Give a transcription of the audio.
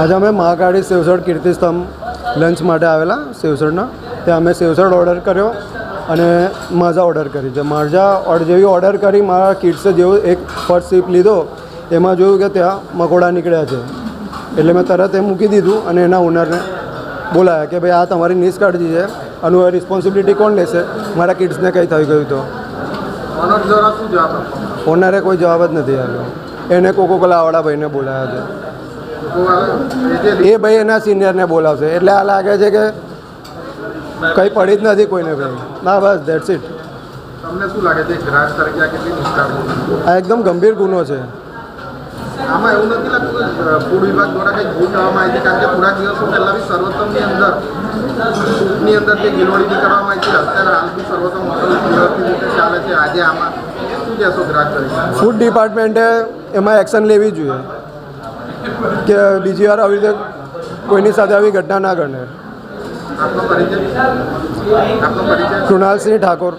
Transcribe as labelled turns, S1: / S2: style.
S1: આજે અમે મહાકાળી સેવસડ કીર્તિસ્તંભ લંચ માટે આવેલા સેવસડના ત્યાં અમે સેવસડ ઓર્ડર કર્યો અને માઝા ઓર્ડર કરી. છે માઝા ઓર્ડર જેવી ઓર્ડર કરી મારા કિડ્સે જેવો એક ફર્સ્ટ સીપ લીધો એમાં જોયું કે ત્યાં મકોડા નીકળ્યા છે. એટલે મેં તરત એ મૂકી દીધું અને એના ઓનરને બોલાયા કે ભાઈ આ તમારી નિષ્કાળજી છે. આનું રિસ્પોન્સિબિલિટી કોણ લેશે? મારા કિડ્સને કંઈ થઈ ગયું તો?
S2: ઓનર
S1: કોઈ જવાબ જ નથી આપ્યો. એને કોકો કોલાવાળા ભાઈને બોલાયા છે.
S2: એ
S1: ભાઈ એના સિનિયરને બોલાવશે. એટલે આ લાગે છે કે કંઈ પડી જ નથી કોઈને ભાઈ. ના બસ દેટ્સ ઇટ
S2: તમને શું લાગે છે આ
S1: એકદમ ગંભીર ગુનો છે.
S2: આમાં એવું નથી લાગતું કે ફૂડ વિભાગ દ્વારા કંઈક ભૂલ કરવામાં આવી છે? કારણ કે થોડા દિવસો પહેલાં બી સર્વોત્તમની અંદર સૂપની અંદર જે ગિલોડી કરવામાં આવી છે અત્યારે હાલ બી સર્વોત્તમ હોટલ વ્યવસ્થિત રીતે ચાલે છે. આજે આમાં શું કહેશો ગ્રાહક
S1: ફૂડ ડિપાર્ટમેન્ટે એમાં એક્શન લેવી જોઈએ. કે બીજી વાર આવી રીતે કોઈની સાથે આવી ઘટના ના ગણે. કૃણાલસિંહ ઠાકોર.